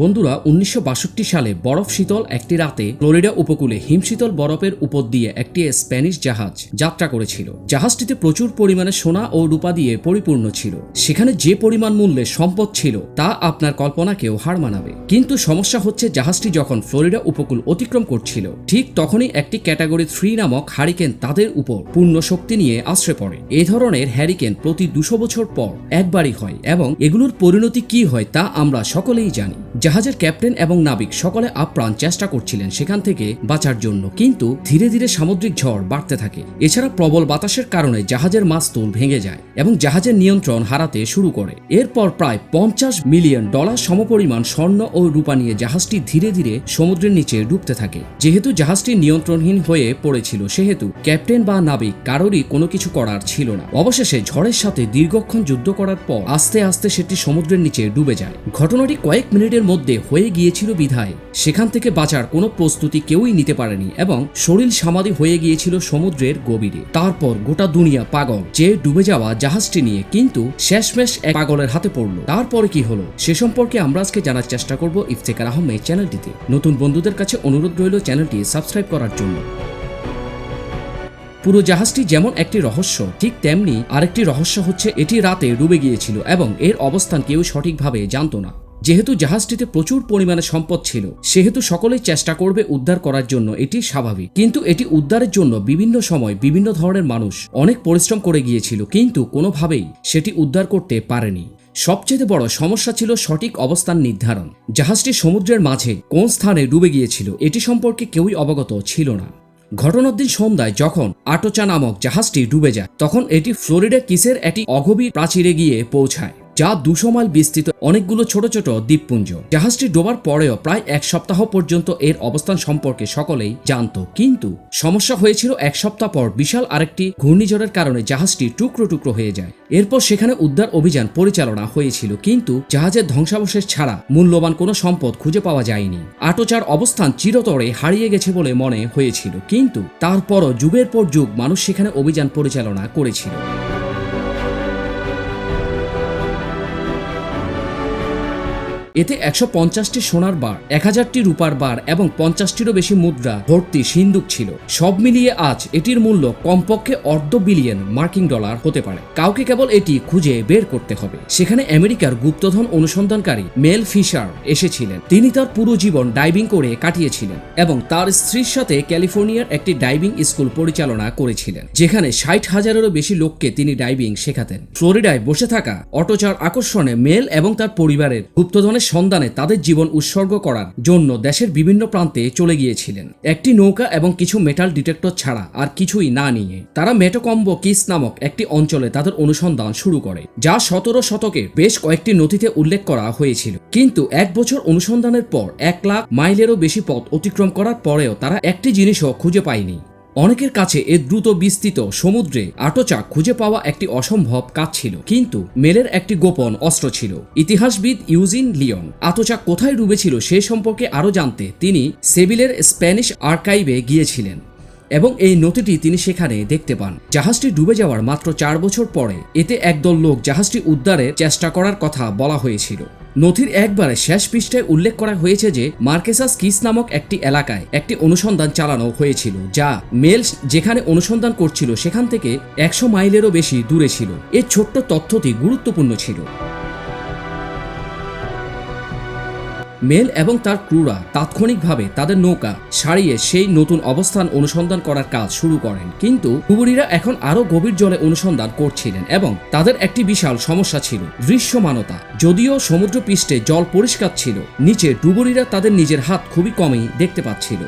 বন্ধুরা, উনিশশো বাষট্টি সালে বরফ শীতল একটি রাতে ফ্লোরিডা উপকূলে হিমশীতল বরফের উপর দিয়ে একটি স্প্যানিশ জাহাজ যাত্রা করেছিল। জাহাজটিতে প্রচুর পরিমাণে সোনা ও রূপা দিয়ে পরিপূর্ণ ছিল। সেখানে যে পরিমাণ মূল্যে সম্পদ ছিল, তা আপনার কল্পনাকেও হার মানাবে। কিন্তু সমস্যা হচ্ছে, জাহাজটি যখন ফ্লোরিডা উপকূল অতিক্রম করছিল, ঠিক তখনই একটি ক্যাটাগরি থ্রি নামক হারিকেন তাদের উপর পূর্ণ শক্তি নিয়ে আশ্রে পড়ে। এই ধরনের হ্যারিকেন প্রতি দুশো বছর পর একবারই হয় এবং এগুলোর পরিণতি কি হয় তা আমরা সকলেই জানি। জাহাজের ক্যাপ্টেন এবং নাবিক সকলে আপ্রাণ চেষ্টা করছিলেন সেখান থেকে বাঁচার জন্য। কিন্তু ধীরে ধীরে সামুদ্রিক ঝড় বাড়তে থাকে। এছাড়া প্রবল বাতাসের কারণে জাহাজের মাস্তুল ভেঙে যায় এবং জাহাজের নিয়ন্ত্রণ হারাতে শুরু করে। এরপর প্রায় পঞ্চাশ মিলিয়ন ডলার সমপরিমাণ স্বর্ণ ও রূপা নিয়ে জাহাজটি ধীরে ধীরে সমুদ্রের নিচে ডুবতে থাকে। যেহেতু জাহাজটি নিয়ন্ত্রণহীন হয়ে পড়েছিল, সেহেতু ক্যাপ্টেন বা নাবিক কারোরই কোনো কিছু করার ছিল না। অবশেষে ঝড়ের সাথে দীর্ঘক্ষণ যুদ্ধ করার পর আস্তে আস্তে সেটি সমুদ্রের নিচে ডুবে যায়। ঘটনাটি কয়েক মিনিটের মধ্যে হয়ে গিয়েছিল বিধায়। সেখান থেকে বাঁচার কোনো প্রস্তুতি কেউই নিতে পারেনি এবং শরীর সমাধি হয়ে গিয়েছিল সমুদ্রের গভীরে। তারপর গোটা দুনিয়া পাগল, যে ডুবে যাওয়া জাহাজটি নিয়ে কিন্তু শেষমেশ এক পাগলের হাতে পড়ল। তারপরে কি হলো? সে সম্পর্কে আমরা আজকে জানার চেষ্টা করব ইফতেকার আহমেদ চ্যানেলটিতে। নতুন বন্ধুদের কাছে অনুরোধ রইল চ্যানেলটি সাবস্ক্রাইব করার জন্য। পুরো জাহাজটি যেমন একটি রহস্য, ঠিক তেমনি আরেকটি রহস্য হচ্ছে এটি রাতে ডুবে গিয়েছিল এবং এর অবস্থান কেউ সঠিকভাবে জানতো না। যেহেতু জাহাজটিতে প্রচুর পরিমাণে সম্পদ ছিল, সেহেতু সকলেই চেষ্টা করবে উদ্ধার করার জন্য এটি স্বাভাবিক। কিন্তু এটি উদ্ধারের জন্য বিভিন্ন সময় বিভিন্ন ধরনের মানুষ অনেক পরিশ্রম করে গিয়েছিল, কিন্তু কোনোভাবেই সেটি উদ্ধার করতে পারেনি। সবচেয়ে বড় সমস্যা ছিল সঠিক অবস্থান নির্ধারণ। জাহাজটি সমুদ্রের মাঝে কোন স্থানে ডুবে গিয়েছিল, এটি সম্পর্কে কেউই অবগত ছিল না। ঘটনার দিন সন্ধ্যায় যখন আটোচা নামক জাহাজটি ডুবে যায়, তখন এটি ফ্লোরিডা কিসের একটি অগভীর প্রাচীরে গিয়ে পৌঁছায়। যা দুশো মাইল বিস্তৃত অনেকগুলো ছোট ছোট দ্বীপপুঞ্জ। জাহাজটি ডোবার পরেও প্রায় এক সপ্তাহ পর্যন্ত এর অবস্থান সম্পর্কে সকলেই জানত। কিন্তু সমস্যা হয়েছিল এক সপ্তাহ পর বিশাল আরেকটি ঘূর্ণিঝড়ের কারণে জাহাজটি টুকরো টুকরো হয়ে যায়। এরপর সেখানে উদ্ধার অভিযান পরিচালনা হয়েছিল, কিন্তু জাহাজের ধ্বংসাবশেষ ছাড়া মূল্যবান কোনো সম্পদ খুঁজে পাওয়া যায়নি। আটোচার অবস্থান চিরতরে হারিয়ে গেছে বলে মনে হয়েছিল, কিন্তু তারপরও যুগের পর যুগ মানুষ সেখানে অভিযান পরিচালনা করেছিল। এতে একশো পঞ্চাশটি সোনার বার এক হাজারটি রূপার বার এবং পঞ্চাশটিরও বেশি মুদ্রা ভর্তি সিন্দুক ছিল। সব মিলিয়ে আজ এটির মূল্য কমপক্ষে অর্ধ বিলিয়ন মার্কিন ডলার হতে পারে। কাউকে কেবল এটি খুঁজে বের করতে হবে। সেখানে আমেরিকার গুপ্তধন অনুসন্ধানকারী মেল ফিশার এসেছিলেন। তিনি তার পুরো জীবন ডাইভিং করে কাটিয়েছিলেন এবং তার স্ত্রীর সাথে ক্যালিফোর্নিয়ার একটি ডাইভিং স্কুল পরিচালনা করেছিলেন, যেখানে ষাট হাজারেরও বেশি লোককে তিনি ডাইভিং শেখাতেন। ফ্লোরিডায় বসে থাকা অটোচার আকর্ষণে মেল এবং তার পরিবারের গুপ্তধনের সন্ধানে তাদের জীবন উৎসর্গ করার জন্য দেশের বিভিন্ন প্রান্তে চলে গিয়েছিলেন। একটি নৌকা এবং কিছু মেটাল ডিটেক্টর ছাড়া আর কিছুই না নিয়ে তারা মেটোকম্বো কিস নামক একটি অঞ্চলে তাদের অনুসন্ধান শুরু করে, যা সতেরো শতকে বেশ কয়েকটি নথিতে উল্লেখ করা হয়েছিল। কিন্তু এক বছর অনুসন্ধানের পর এক লাখ মাইলেরও বেশি পথ অতিক্রম করার পরেও তারা একটি জিনিসও খুঁজে পায়নি। অনেকের কাছে এ দ্রুত বিস্তৃত সমুদ্রে আটোচা খুঁজে পাওয়া একটি অসম্ভব কাজ ছিল। কিন্তু মেলের একটি গোপন অস্ত্র ছিল। ইতিহাসবিদ ইউজিন লিয়ন আটোচা কোথায় ডুবেছিল সে সম্পর্কে আরও জানতে তিনি সেবিলের স্প্যানিশ আর্কাইভে গিয়েছিলেন। এবং এই নথিটি তিনি সেখানে দেখতে পান। জাহাজটি ডুবে যাওয়ার মাত্র চার বছর পরে এতে একদল লোক জাহাজটি উদ্ধারের চেষ্টা করার কথা বলা হয়েছিল। নথির একবারে শেষ পৃষ্ঠায় উল্লেখ করা হয়েছে যে মার্কেসাস কিস নামক একটি এলাকায় একটি অনুসন্ধান চালানো হয়েছিল, যা মেল যেখানে অনুসন্ধান করছিল সেখান থেকে একশো মাইলেরও বেশি দূরে ছিল। এই ছোট্ট তথ্যটি গুরুত্বপূর্ণ ছিল। মেল এবং তার ক্রুরা তাৎক্ষণিকভাবে তাদের নৌকা সারিয়ে সেই নতুন অবস্থান অনুসন্ধান করার কাজ শুরু করেন। কিন্তু কুবুরীরা এখন আরও গভীর জলে অনুসন্ধান করছিলেন এবং তাদের একটি বিশাল সমস্যা ছিল, দৃশ্যমানতা। যদিও সমুদ্র পৃষ্ঠে জল পরিষ্কার ছিল, নিচে ডুবুরিরা তাদের নিজের হাত খুবই কমই দেখতে পাচ্ছিল।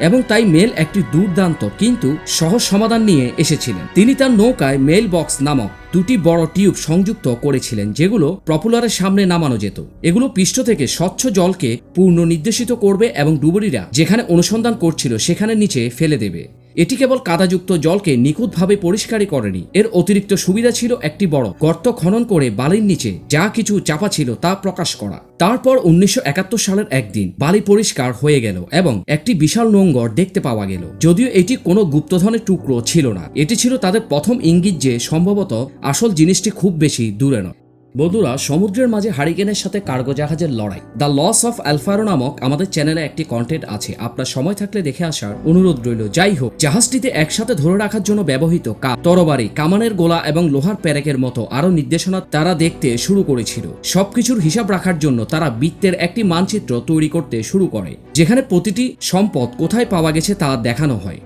এবং তাই মেল একটি দুর্দান্ত, কিন্তু সহজ সমাধান নিয়ে এসেছিলেন। তিনি তার নৌকায় মেল বক্স নামক দুটি বড় টিউব সংযুক্ত করেছিলেন, যেগুলো প্রপুলারের সামনে নামানো যেত। এগুলো পৃষ্ঠ থেকে স্বচ্ছ জলকে পূর্ণ নির্দেশিত করবে এবং ডুবুরিরা যেখানে অনুসন্ধান করছিল সেখানে নিচে ফেলে দেবে। এটি কেবল কাদাযুক্ত জলকে নিখুঁতভাবে পরিষ্কারই করেনি। এর অতিরিক্ত সুবিধা ছিল একটি বড় গর্ত খনন করে বালির নিচে যা কিছু চাপা ছিল তা প্রকাশ করা। তারপর উনিশশো একাত্তর সালের একদিন বালি পরিষ্কার হয়ে গেল এবং একটি বিশাল নোঙ্গর দেখতে পাওয়া গেল। যদিও এটি কোনো গুপ্তধনের টুকরো ছিল না, এটি ছিল তাদের প্রথম ইঙ্গিত যে সম্ভবত আসল জিনিসটি খুব বেশি দূরে নয়। বন্ধুরা, সমুদ্রের মাঝে হারিকেনের সাথে কার্গো জাহাজের লড়াই। দ্য লস অফ অ্যালফারো নামক আমাদের চ্যানেলে একটি কন্টেন্ট আছে। আপনার সময় থাকলে দেখে আসার অনুরোধ রইল। যাই হোক, জাহাজটিতে একসাথে ধরে রাখার জন্য ব্যবহৃত কা তরবারি, কামানের গোলা এবং লোহার প্যারেকের মতো আরও নির্দেশনা তারা দেখতে শুরু করেছিল। সবকিছুর হিসাব রাখার জন্য তারা বৃত্তের একটি মানচিত্র তৈরি করতে শুরু করে, যেখানে প্রতিটি সম্পদ কোথায় পাওয়া গেছে তা দেখানো হয়।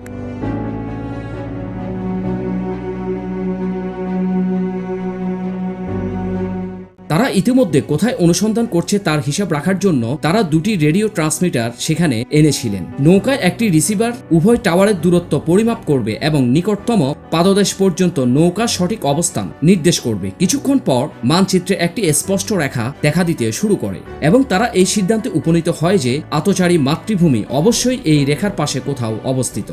তারা ইতিমধ্যে কোথায় অনুসন্ধান করছে তার হিসাব রাখার জন্য তারা দুটি রেডিও ট্রান্সমিটার সেখানে এনেছিলেন। নৌকায় একটি রিসিভার উভয় টাওয়ারের দূরত্ব পরিমাপ করবে এবং নিকটতম পাদদেশ পর্যন্ত নৌকার সঠিক অবস্থান নির্দেশ করবে। কিছুক্ষণ পর মানচিত্রে একটি স্পষ্ট রেখা দেখা দিতে শুরু করে এবং তারা এই সিদ্ধান্তে উপনীত হয় যে আতচারী মাতৃভূমি অবশ্যই এই রেখার পাশে কোথাও অবস্থিত।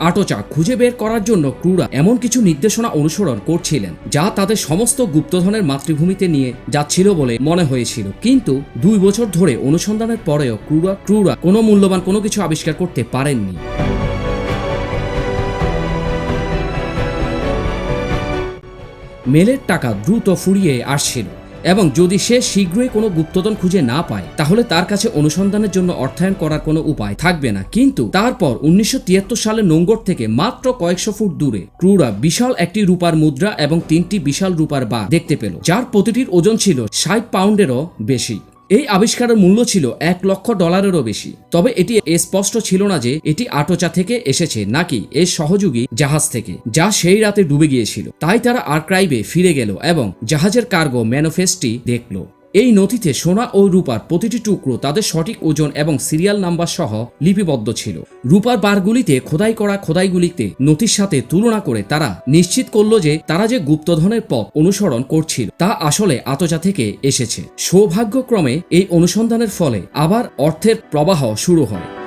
আটোচা খুঁজে বের করার জন্য ক্রুরা এমন কিছু নির্দেশনা অনুসরণ করছিলেন, যা তাদের সমস্ত গুপ্তধনের মাতৃভূমিতে নিয়ে যাচ্ছিল বলে মনে হয়েছিল। কিন্তু দুই বছর ধরে অনুসন্ধানের পরেও ক্রুরা ক্রুরা কোনো মূল্যবান কোনো কিছু আবিষ্কার করতে পারেননি। মেলের টাকা দ্রুত ফুরিয়ে আসছিল। এবং যদি সে শীঘ্রই কোনো গুপ্তধন খুঁজে না পায়, তাহলে তার কাছে অনুসন্ধানের জন্য অর্থায়ন করার কোনো উপায় থাকবে না। কিন্তু তারপর উনিশশো তিয়াত্তর সালে নোঙ্গর থেকে মাত্র কয়েকশো ফুট দূরে ক্রুরা বিশাল একটি রূপার মুদ্রা এবং তিনটি বিশাল রূপার বা দেখতে পেল, যার প্রতিটির ওজন ছিল ষাট পাউন্ডেরও বেশি। এই আবিষ্কারের মূল্য ছিল এক লক্ষ ডলারেরও বেশি। তবে এটি স্পষ্ট ছিল না যে এটি আটোচা থেকে এসেছে নাকি এর সহযোগী জাহাজ থেকে, যা সেই রাতে ডুবে গিয়েছিল। তাই তারা আর্কাইভে ফিরে গেল এবং জাহাজের কার্গো ম্যানোফেস্টটি দেখল। এই নথিতে সোনা ও রূপার প্রতিটি টুকরো তাদের সঠিক ওজন এবং সিরিয়াল নাম্বার সহ লিপিবদ্ধ ছিল। রূপার বারগুলিতে খোদাই করা খোদাইগুলিতে নথির সাথে তুলনা করে তারা নিশ্চিত করল যে তারা যে গুপ্তধনের পথ অনুসরণ করছিল, তা আসলে আতজা থেকে এসেছে। সৌভাগ্যক্রমে এই অনুসন্ধানের ফলে আবার অর্থের প্রবাহ শুরু হয়।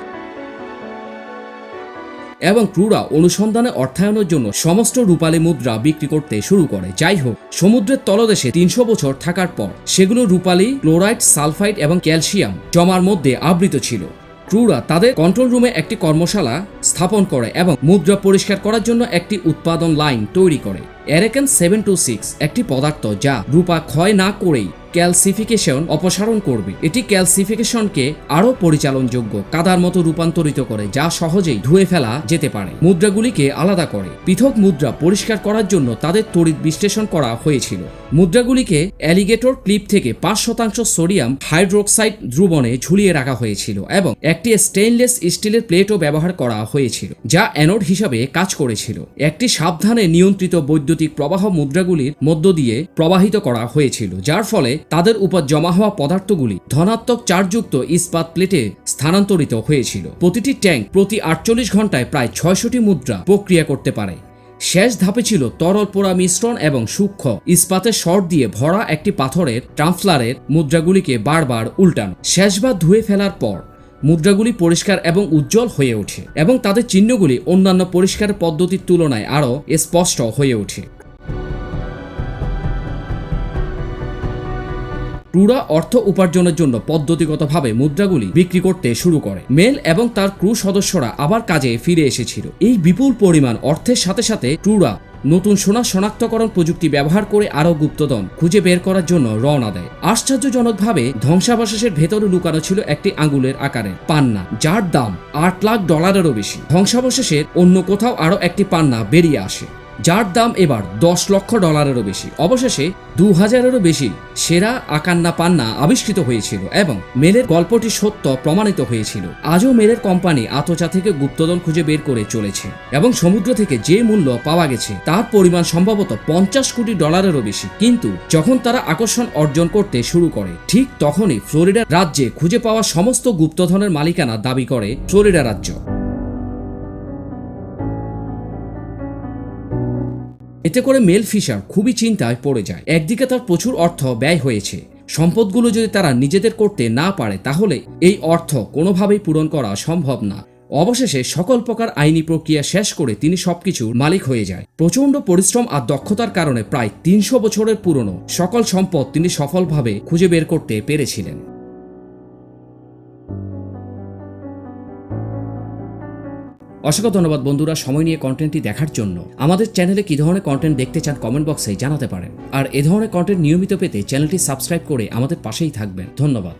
এবং ক্রুরা অনুসন্ধানে অর্থায়নের জন্য সমস্ত রূপালী মুদ্রা বিক্রি করতে শুরু করে। যাই হোক, সমুদ্রের তলদেশে তিনশো বছর থাকার পর সেগুলো রূপালী, ক্লোরাইড, সালফাইড এবং ক্যালসিয়াম জমার মধ্যে আবৃত ছিল। ক্রুরা তাদের কন্ট্রোল রুমে একটি কর্মশালা স্থাপন করে এবং মুদ্রা পরিষ্কার করার জন্য একটি উৎপাদন লাইন তৈরি করে। এরেকেন সেভেন টু সিক্স একটি পদার্থ যা রূপা ক্ষয় না করেই ক্যালসিফিকেশন অপসারণ করবে। এটি ক্যালসিফিকেশনকে আরও পরিচালনযোগ্য কাদার মতো রূপান্তরিত করে, যা সহজেই ধুয়ে ফেলা যেতে পারে। মুদ্রাগুলিকে আলাদা করে। পৃথক মুদ্রা পরিষ্কার করার জন্য তাদের তড়িৎ বিশ্লেষণ করা হয়েছিল। মুদ্রাগুলিকে অ্যালিগেটর ক্লিপ থেকে পাঁচ শতাংশ সোডিয়াম হাইড্রোক্সাইড দ্রুবণে ঝুলিয়ে রাখা হয়েছিল এবং একটি স্টেইনলেস স্টিলের প্লেটও ব্যবহার করা হয়েছিল, যা অ্যানোড হিসাবে কাজ করেছিল। একটি সাবধানে নিয়ন্ত্রিত বৈদ্যুতিক প্রবাহ মুদ্রাগুলির মধ্য দিয়ে প্রবাহিত করা হয়েছিল, যার ফলে তাদের উপর জমা হওয়া পদার্থগুলি ধনাত্মক চার্জযুক্ত ইস্পাত প্লেটে স্থানান্তরিত হয়েছিল। প্রতিটি ট্যাঙ্ক প্রতি আটচল্লিশ ঘন্টায় প্রায় ছয়শটি মুদ্রা প্রক্রিয়া করতে পারে। শেষ ধাপে ছিল তরল পোড়া মিশ্রণ এবং সূক্ষ্ম ইস্পাতের শর্ট দিয়ে ভরা একটি পাথরের ট্রান্সফ্লারের মুদ্রাগুলিকে বারবার উল্টানো। শেষবার ধুয়ে ফেলার পর মুদ্রাগুলি পরিষ্কার এবং উজ্জ্বল হয়ে ওঠে এবং তাদের চিহ্নগুলি অন্যান্য পরিষ্কার পদ্ধতির তুলনায় আরও স্পষ্ট হয়ে ওঠে। ক্রুরা অর্থ উপার্জনের জন্য পদ্ধতিগতভাবে মুদ্রাগুলি বিক্রি করতে শুরু করে। মেল এবং তার ক্রু সদস্যরা আবার কাজে ফিরে এসেছিল। এই বিপুল পরিমাণ অর্থের সাথে সাথে ক্রুরা নতুন সোনা শনাক্তকরণ প্রযুক্তি ব্যবহার করে আরও গুপ্তধন খুঁজে বের করার জন্য রওনা দেয়। আশ্চর্যজনকভাবে ধ্বংসাবশেষের ভেতরে লুকানো ছিল একটি আঙ্গুলের আকারে পান্না, যার দাম আট লাখ ডলারেরও বেশি। ধ্বংসাবশেষের অন্য কোথাও আরও একটি পান্না বেরিয়ে আসে। যার দাম এবার দশ লক্ষ ডলারেরও বেশি। অবশেষে দু হাজারেরও বেশি সেরা আকান্না পান্না আবিষ্কৃত হয়েছিল এবং মেলের গল্পটি সত্য প্রমাণিত হয়েছিল। আজও মেলের কোম্পানি আতচা থেকে গুপ্তধন খুঁজে বের করে চলেছে এবং সমুদ্র থেকে যে মূল্য পাওয়া গেছে তার পরিমাণ সম্ভবত পঞ্চাশ কোটি ডলারেরও বেশি। কিন্তু যখন তারা আকর্ষণ অর্জন করতে শুরু করে, ঠিক তখনই ফ্লোরিডা রাজ্যে খুঁজে পাওয়া সমস্ত গুপ্তধনের মালিকানা দাবি করে ফ্লোরিডা রাজ্য। এতে করে মেল ফিশার খুবই চিন্তায় পড়ে যায়। একদিকে তার প্রচুর অর্থ ব্যয় হয়েছে। সম্পদগুলো যদি তারা নিজেদের করতে না পারে, তাহলে এই অর্থ কোনোভাবেই পূরণ করা সম্ভব না। অবশেষে সকল প্রকার আইনি প্রক্রিয়া শেষ করে তিনি সবকিছুর মালিক হয়ে যায়। প্রচণ্ড পরিশ্রম আর দক্ষতার কারণে প্রায় তিনশো বছরের পুরনো সকল সম্পদ তিনি সফলভাবে খুঁজে বের করতে পেরেছিলেন। অসংখ্য ধন্যবাদ বন্ধুরা সময় নিয়ে কন্টেন্টটি দেখার জন্য। আমাদের চ্যানেলে কি ধরনের কন্টেন্ট দেখতে চান কমেন্ট বক্সে জানাতে পারেন। আর এ ধরনের কন্টেন্ট নিয়মিত পেতে চ্যানেলটি সাবস্ক্রাইব করে আমাদের পাশেই থাকবেন। ধন্যবাদ।